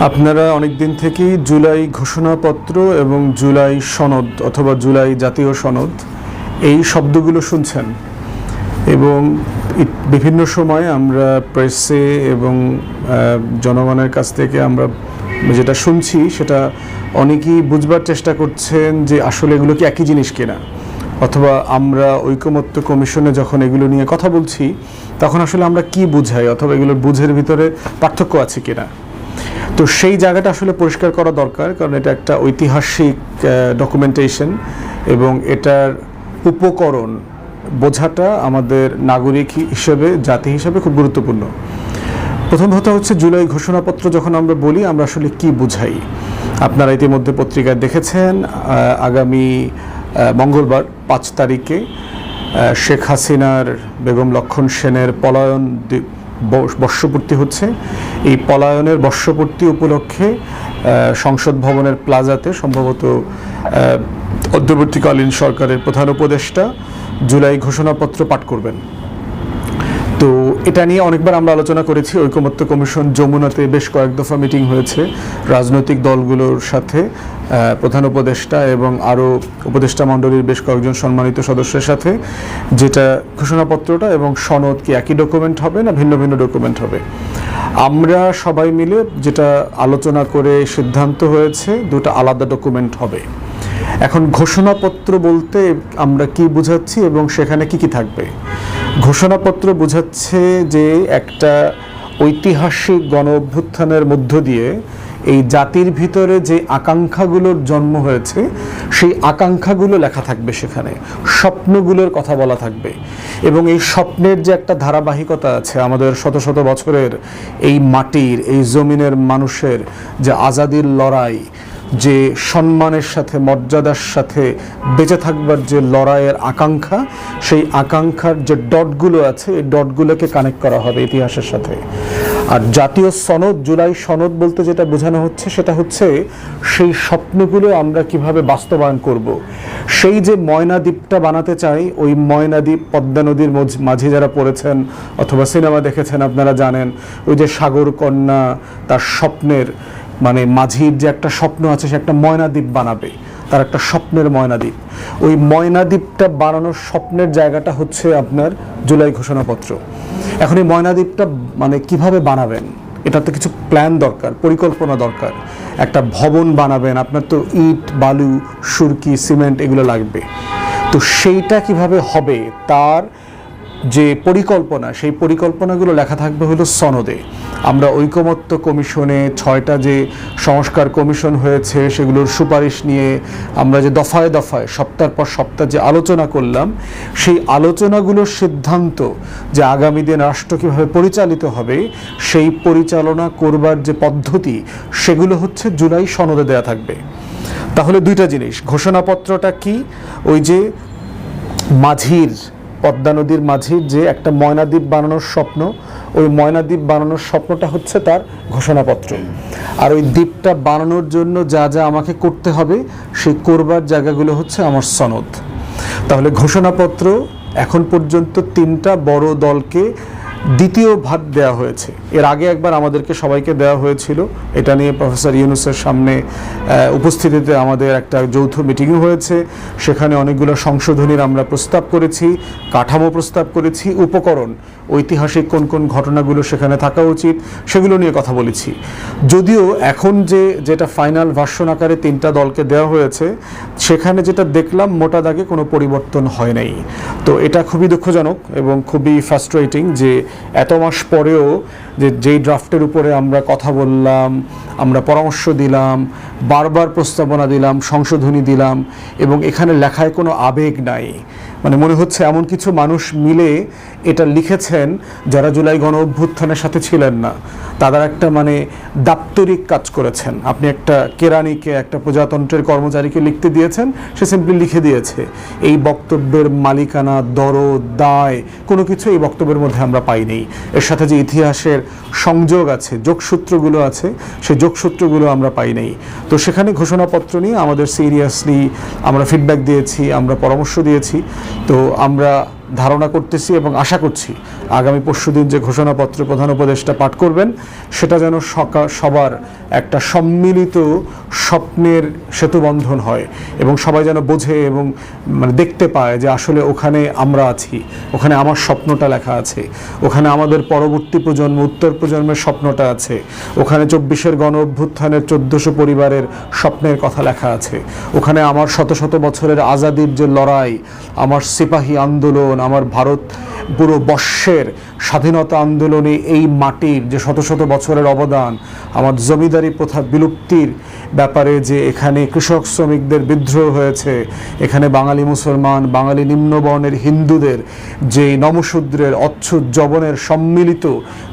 আপনারা অনেক দিন থেকেই জুলাই ঘোষণাপত্র এবং জুলাই সনদ অথবা জুলাই জাতীয় সনদ এই শব্দগুলো শুনছেন। এবং বিভিন্ন সময় আমরা প্রেসে এবং জনগণের কাছ থেকে আমরা যেটা শুনছি সেটা অনেকেই বুঝবার চেষ্টা করছেন যে আসলে এগুলো কি একই জিনিস কিনা। অথবা আমরা ঐকমত্য কমিশনে যখন এগুলো নিয়ে কথা বলছি, তখন আসলে আমরা কি বুঝাই? অথবা এগুলোর বুঝের ভিতরে পার্থক্য আছে কিনা? তো সেই জায়গাটা আসলে পরিষ্কার করা দরকার, কারণ এটা একটা ঐতিহাসিক ডকুমেন্টেশন এবং এটার উপকরণ বোঝাটা আমাদের নাগরিক হিসেবে, জাতি হিসেবে খুব গুরুত্বপূর্ণ। প্রথম কথা হচ্ছে জুলাই ঘোষণাপত্র যখন আমরা বলি, আমরা আসলে কি বুঝাই? আপনারা ইতিমধ্যে পত্রিকায় দেখেছেন আগামী মঙ্গলবার পাঁচ তারিখে শেখ হাসিনার, বেগম লক্ষণ সেনের পলায়ন বর্ষপূর্তি হচ্ছে। এই পলায়নের বর্ষপূর্তি উপলক্ষে সংসদ ভবনের প্লাজাতে সম্ভবত আহ, অন্তর্বর্তীকালীন সরকারের প্রধান উপদেষ্টা জুলাই ঘোষণাপত্র পাঠ করবেন। তো এটা নিয়ে অনেকবার আমরা আলোচনা করেছি। ঐকমত্য কমিশন যমুনাতে বেশ কয়েক দফা মিটিং হয়েছে রাজনৈতিক দলগুলোর সাথে প্রধান উপদেষ্টা এবং আরও উপদেষ্টা মণ্ডলীর বেশ কয়েকজন সম্মানিত সদস্যের সাথে, যেটা ঘোষণাপত্রটা এবং সনদ কি একই ডকুমেন্ট হবে না ভিন্ন ভিন্ন ডকুমেন্ট হবে? আমরা সবাই মিলে যেটা আলোচনা করে সিদ্ধান্ত হয়েছে, দুটো আলাদা ডকুমেন্ট হবে। এখন ঘোষণাপত্র বলতে আমরা কি বুঝাচ্ছি এবং সেখানে কি কি থাকবে? ঘোষণাপত্র বোঝাচ্ছে যে একটা ঐতিহাসিক গণ অভ্যুত্থানের মধ্য দিয়ে এই জাতির ভিতরে যে আকাঙ্ক্ষাগুলোর জন্ম হয়েছে, সেই আকাঙ্ক্ষাগুলো লেখা থাকবে সেখানে। স্বপ্নগুলোর কথা বলা থাকবে। এবং এই স্বপ্নের যে একটা ধারাবাহিকতা আছে, আমাদের শত শত বছরের এই মাটির, এই জমিনের মানুষের যে আজাদির লড়াই যে সম্মানের সাথে, মর্যাদার সাথে বেঁচে থাকবার যে লড়াইয়ের আকাঙ্ক্ষা, সেই আকাঙ্ক্ষার যে ডটগুলো আছে, এই ডটগুলোকে কানেক্ট করা হবে ইতিহাসের সাথে আর জাতীয় সনদ, জুলাই সনদ বলতে যেটা বোঝানো হচ্ছে, সেটা হচ্ছে সেই স্বপ্নগুলো আমরা কীভাবে বাস্তবায়ন করব। সেই যে ময়না দ্বীপটা বানাতে চাই, ওই ময়না দ্বীপ, পদ্মা নদীর মাঝে যারা পড়েছেন অথবা সিনেমা দেখেছেন আপনারা জানেন, ওই যে সাগর কন্যা, তার স্বপ্নের মানে মাঝির যে একটা স্বপ্ন আছে, সে একটা ময়নাদ্বীপ বানাবে। তার একটা স্বপ্নের ময়নাদ্বীপ। ওই ময়নাদ্বীপটা বানানোর স্বপ্নের জায়গাটা হচ্ছে আপনার জুলাই ঘোষণাপত্র। এখন এই ময়নাদ্বীপটা মানে কীভাবে বানাবেন? এটা তো কিছু প্ল্যান দরকার, পরিকল্পনা দরকার। একটা ভবন বানাবেন, আপনার তো ইট, বালু, সুরকি, সিমেন্ট এগুলো লাগবে। তো সেইটা কীভাবে হবে? তার যে পরিকল্পনা, সেই পরিকল্পনাগুলো লেখা থাকবে হলো সনদে। আমরা ঐকমত্য কমিশনে ছয়টা যে সংস্কার কমিশন হয়েছে, সেগুলোর সুপারিশ নিয়ে আমরা যে দফায় দফায়, সপ্তাহ পর সপ্তাহ যে আলোচনা করলাম, সেই আলোচনাগুলোর সিদ্ধান্ত যে আগামী দিন রাষ্ট্র কীভাবে পরিচালিত হবে, সেই পরিচালনা করবার যে পদ্ধতি, সেগুলো হচ্ছে জুলাই সনদে দেয়া থাকবে। তাহলে দুইটা জিনিস, ঘোষণাপত্রটা কি? ওই যে মাঝির, পদ্মা নদীর মাঝির যে একটা ময়নাদ্বীপ বানানোর স্বপ্ন ওই ময়না দ্বীপ বানানোর স্বপ্নটা হচ্ছে তার ঘোষণাপত্র। আর ওই দ্বীপটা বানানোর জন্য যা যা আমাকে করতে হবে, সেই করবার জায়গাগুলো হচ্ছে আমার সনদ। তাহলে ঘোষণাপত্র এখন পর্যন্ত তিনটা বড় দলকে দ্বিতীয় ভাগ দেওয়া হয়েছে। এর আগে একবার আমাদেরকে সবাইকে দেওয়া হয়েছিল। এটা নিয়ে প্রফেসর ইউনুসের সামনে উপস্থিতিতে আমাদের একটা যৌথ মিটিংও হয়েছে। সেখানে অনেকগুলো সংশোধনীর আমরা প্রস্তাব করেছি, কাঠামো প্রস্তাব করেছি, উপকরণ, ঐতিহাসিক কোন কোন ঘটনাগুলো সেখানে থাকা উচিত, সেগুলো নিয়ে কথা বলেছি। যদিও এখন যে, যেটা ফাইনাল ভার্সন আকারে তিনটা দলকে দেওয়া হয়েছে, সেখানে যেটা দেখলাম মোটা দাগে কোনো পরিবর্তন হয় নাই। তো এটা খুবই দুঃখজনক এবং খুবই ফ্রাস্ট্রেটিং যে এত মাস পরেও যে যেই ড্রাফটের উপরে আমরা কথা বললাম, আমরা পরামর্শ দিলাম, বারবার প্রস্তাবনা দিলাম, সংশোধনী দিলাম এবং এখানে লেখায় কোনো আবেগ নাই। মানে মনে হচ্ছে এমন কিছু মানুষ মিলে এটা লিখেছেন যারা জুলাই গণ অভ্যুত্থানের সাথে ছিলেন না। তারা একটা মানে দাপ্তরিক কাজ করেছেন। আপনি একটা কেরানিকে, একটা প্রজাতন্ত্রের কর্মচারীকে লিখতে দিয়েছেন, সে সিম্পলি লিখে দিয়েছে। এই বক্তব্যের মালিকানা, দরদ, দায় কোনো কিছু এই বক্তব্যের মধ্যে আমরা পাইনি। এর সাথে যে ইতিহাসের সংযোগ আছে, যোগসূত্রগুলো আছে সেই যোগসূত্রগুলো আমরা পাই নাই তো সেখানে ঘোষণাপত্র নিয়ে আমাদের সিরিয়াসলি আমরা ফিডব্যাক দিয়েছি, আমরা পরামর্শ দিয়েছি। তো আমরা ধারণা করতেছি এবং আশা করছি আগামী পরশুদিন যে ঘোষণাপত্র প্রধান উপদেষ্টা পাঠ করবেন, সেটা যেন সকা, সবার একটা সম্মিলিত স্বপ্নের সেতুবন্ধন হয় এবং সবাই যেন বোঝে এবং মানে দেখতে পায় যে আসলে ওখানে আমরা আছি, ওখানে আমার স্বপ্নটা লেখা আছে, ওখানে আমাদের পরবর্তী প্রজন্ম, উত্তর প্রজন্মের স্বপ্নটা আছে, ওখানে চব্বিশের গণ অভ্যুত্থানের চোদ্দশো পরিবারের স্বপ্নের কথা লেখা আছে, ওখানে আমার শত শত বছরের আজাদির যে লড়াই, আমার সিপাহী আন্দোলন আমার ভারত পুরো বর্ষের স্বাধীনতা আন্দোলনে এই মাটির যে শত শত বছরের অবদান, আমার জমিদারি প্রথা বিলুপ্তির ব্যাপারে যে এখানে কৃষক শ্রমিকদের বিদ্রোহ হয়েছে, এখানে বাঙালি মুসলমান, বাঙালি নিম্নবর্ণের হিন্দুদের যে নমশূদ্রের অচ্ছুত জবনের সম্মিলিত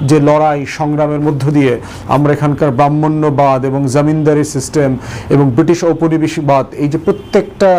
যে লড়াই সংগ্রামের মধ্য দিয়ে আমরা এখানকার ব্রাহ্মণ্যবাদ এবং জমিনদারি সিস্টেম এবং ব্রিটিশ ঔপনিবেশিকবাদ, এই যে প্রত্যেকটা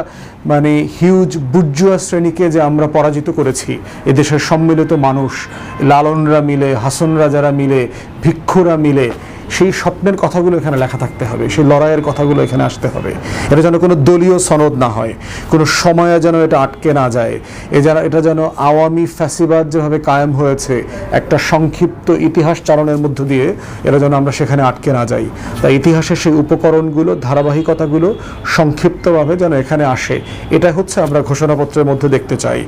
মানে হিউজ বুর্জুয়া শ্রেণীকে যে আমরা পরাজিত করেছি, এদেশের সম্মিলিত মানুষ, লালনরা মিলে, হাসনরা যারা মিলে, ভিক্ষুরা মিলে সেই স্বপ্নের কথাগুলো এখানে লেখা থাকতে হবে, সেই লড়াইয়ের কথাগুলো এখানে আসতে হবে। এটা যেন কোনো দলীয় সনদ না হয়, কোনো সময়ে যেন এটা আটকে না যায়। এ যেন এটা যেন আওয়ামী ফ্যাসিবাদ যেভাবে কায়েম হয়েছে, একটা সংক্ষিপ্ত ইতিহাস চারণের মধ্য দিয়ে এটা যেন আমরা সেখানে আটকে না যাই। তাই ইতিহাসের সেই উপকরণগুলো, ধারাবাহিকতাগুলো সংক্ষিপ্তভাবে যেন এখানে আসে এটা হচ্ছে আমরা ঘোষণাপত্রের মধ্যে দেখতে চাই।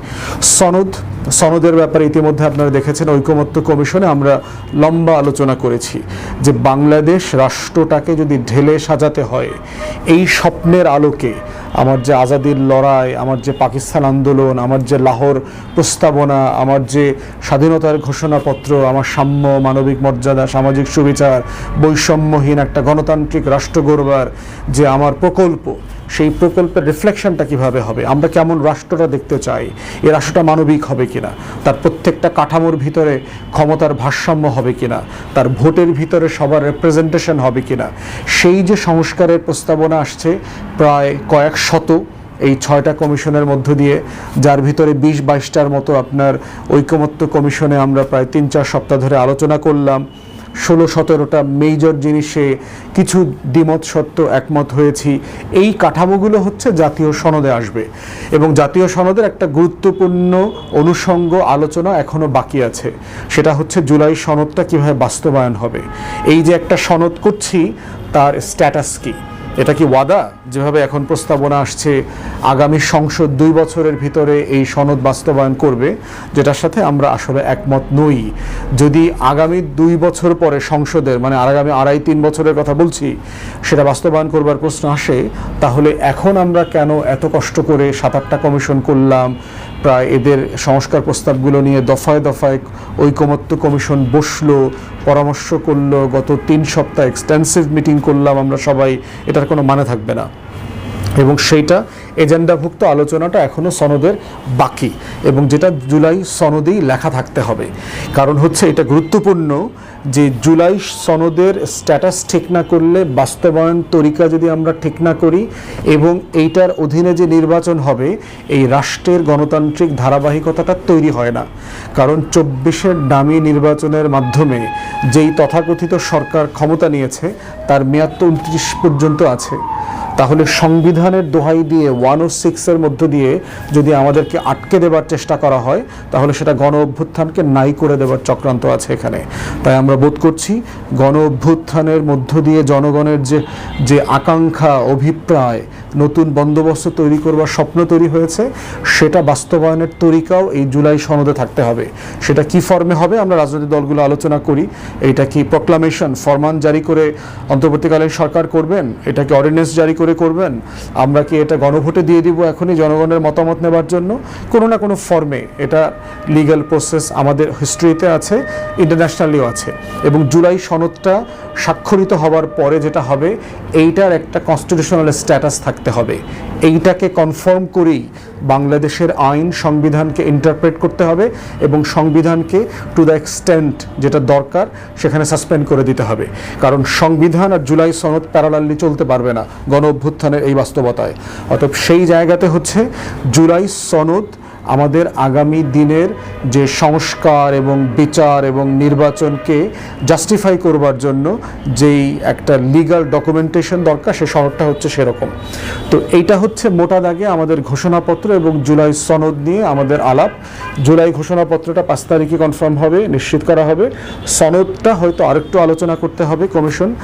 সনদ, সনদের ব্যাপারে ইতিমধ্যে আপনারা দেখেছেন ঐকমত্য কমিশনে আমরা লম্বা আলোচনা করেছি যে বাংলাদেশ রাষ্ট্রটাকে যদি ঢেলে সাজাতে হয়, এই স্বপ্নের আলোকে আমার যে আজাদির লড়াই, আমার যে পাকিস্তান আন্দোলন, আমার যে লাহোর প্রস্তাবনা, আমার যে স্বাধীনতার ঘোষণাপত্র, আমার সাম্য, মানবিক মর্যাদা, সামাজিক সুবিচার, বৈষম্যহীন একটা গণতান্ত্রিক রাষ্ট্র গড়বার যে আমার প্রকল্প সেই প্রকল্পের রিফ্লেকশনটা কীভাবে হবে? আমরা কেমন রাষ্ট্রটা দেখতে চাই? এই রাষ্ট্রটা মানবিক হবে কিনা? তার প্রত্যেকটা কাঠামোর ভিতরে ক্ষমতার ভারসাম্য হবে কিনা? তার ভোটের ভিতরে সবার রেপ্রেজেন্টেশন হবে কিনা? সেই যে সংস্কারের প্রস্তাবনা আসছে, প্রায় কয়েক শত এই ছয়টা কমিশনের মধ্য দিয়ে, যার ভিতরে বিশ বাইশটার মতো আপনার ঐকমত্য কমিশনে আমরা প্রায় তিন চার সপ্তাহ ধরে আলোচনা করলাম। ষোলো সতেরোটা মেজর জিনিসে কিছু দ্বিমত সত্য একমত হয়েছি। এই কাঠামোগুলো হচ্ছে জাতীয় সনদে আসবে এবং জাতীয় সনদের একটা গুরুত্বপূর্ণ অনুষঙ্গ আলোচনা এখনও বাকি আছে। সেটা হচ্ছে জুলাই সনদটা কীভাবে বাস্তবায়ন হবে। এই যে একটা সনদ করছি, তার স্ট্যাটাস কি? এটা কি ওয়াদা? যেভাবে এখন প্রস্তাবনা আসছে, আগামী সংসদ দুই বছরের ভিতরে এই সনদ বাস্তবায়ন করবে, যেটার সাথে আমরা আসলে একমত নই। যদি আগামী দুই বছর পরে সংসদের মানে আগামী আড়াই তিন বছরের কথা বলছি, সেটা বাস্তবায়ন করবার প্রশ্ন আসে, তাহলে এখন আমরা কেন এত কষ্ট করে সাত আটটা কমিশন করলাম প্রায় এদের সংস্কার প্রস্তাবগুলো নিয়ে দফায় দফায় ঐকমত্য কমিশন বসল, পরামর্শ করল, গত তিন সপ্তাহ এক্সটেন্সিভ মিটিং করলাম, আমরা সবাই, এটার কোনো মানে থাকবে না। এবং সেইটা এজেন্ডাভুক্ত আলোচনাটা এখনও সনদের বাকি এবং যেটা জুলাই সনদেই লেখা থাকতে হবে। কারণ হচ্ছে এটা গুরুত্বপূর্ণ যে জুলাই সনদের স্ট্যাটাস ঠিক না করলে বাস্তবায়ন তরিকা যদি আমরা ঠিক না করি এবং এইটার অধীনে যে নির্বাচন হবে, এই রাষ্ট্রের গণতান্ত্রিক ধারাবাহিকতাটা তৈরি হয় না। কারণ চব্বিশের দামি নির্বাচনের মাধ্যমে যেই তথাকথিত সরকার ক্ষমতা নিয়েছে, তার মেয়াদ তো উনত্রিশ পর্যন্ত আছে। তাহলে সংবিধানের দোহাই দিয়ে ওয়ান ও সিক্সের মধ্য দিয়ে যদি আমাদেরকে আটকে দেবার চেষ্টা করা হয়, তাহলে সেটা গণ অভ্যুত্থানকে নাই করে দেবার চক্রান্ত আছে এখানে। তাই আমরা বোধ করছি গণ অভ্যুত্থানের মধ্য দিয়ে জনগণের যে যে আকাঙ্ক্ষা, অভিপ্রায় নতুন বন্দোবস্ত তৈরি করবার স্বপ্ন তৈরি হয়েছে, সেটা বাস্তবায়নের তরিকাও এই জুলাই সনদে থাকতে হবে। সেটা কি ফর্মে হবে আমরা রাজনৈতিক দলগুলো আলোচনা করি। এটা কি প্রক্লামেশন ফরমান জারি করে অন্তর্বর্তীকালীন সরকার করবেন? এটা কি অর্ডিন্যান্স জারি করে করবেন? আমরা কি এটা গণভোটে দিয়ে দিব এখনই জনগণের মতামত নেবার জন্য? কোনো না কোনো ফর্মে এটা লিগ্যাল প্রসেস আমাদের হিস্ট্রিতে আছে ইন্টারন্যাশনালিও আছে। এবং জুলাই সনদটা স্বাক্ষরিত হওয়ার পরে যেটা হবে, এইটার একটা কনস্টিটিউশনাল স্ট্যাটাস থাকতে হবে। এইটাকে কনফার্ম করেই বাংলাদেশের আইন সংবিধানকে ইন্টারপ্রেট করতে হবে এবং সংবিধানকে টু দ্য এক্সটেন্ট যেটা দরকার সেখানে সাসপেন্ড করে দিতে হবে। কারণ সংবিধান আর জুলাই সনদ প্যারালালি চলতে পারবে না গণ অভ্যুত্থানের এই বাস্তবতায়। অতএব সেই জায়গাতে হচ্ছে জুলাই সনদ আমাদের আগামী দিনের যে সংস্কার এবং বিচার এবং নির্বাচনকে জাস্টিফাই করবার জন্য যেই একটা লিগাল ডকুমেন্টেশন দরকার, সে শহরটা হচ্ছে সেরকম। তো এইটা হচ্ছে মোটা দাগে আমাদের ঘোষণাপত্র এবং জুলাই সনদ নিয়ে আমাদের আলাপ। জুলাই ঘোষণাপত্রটা পাঁচ তারিখে কনফার্ম হবে, নিশ্চিত করা হবে। সনদটা হয়তো আরেকটু আলোচনা করতে হবে কমিশন।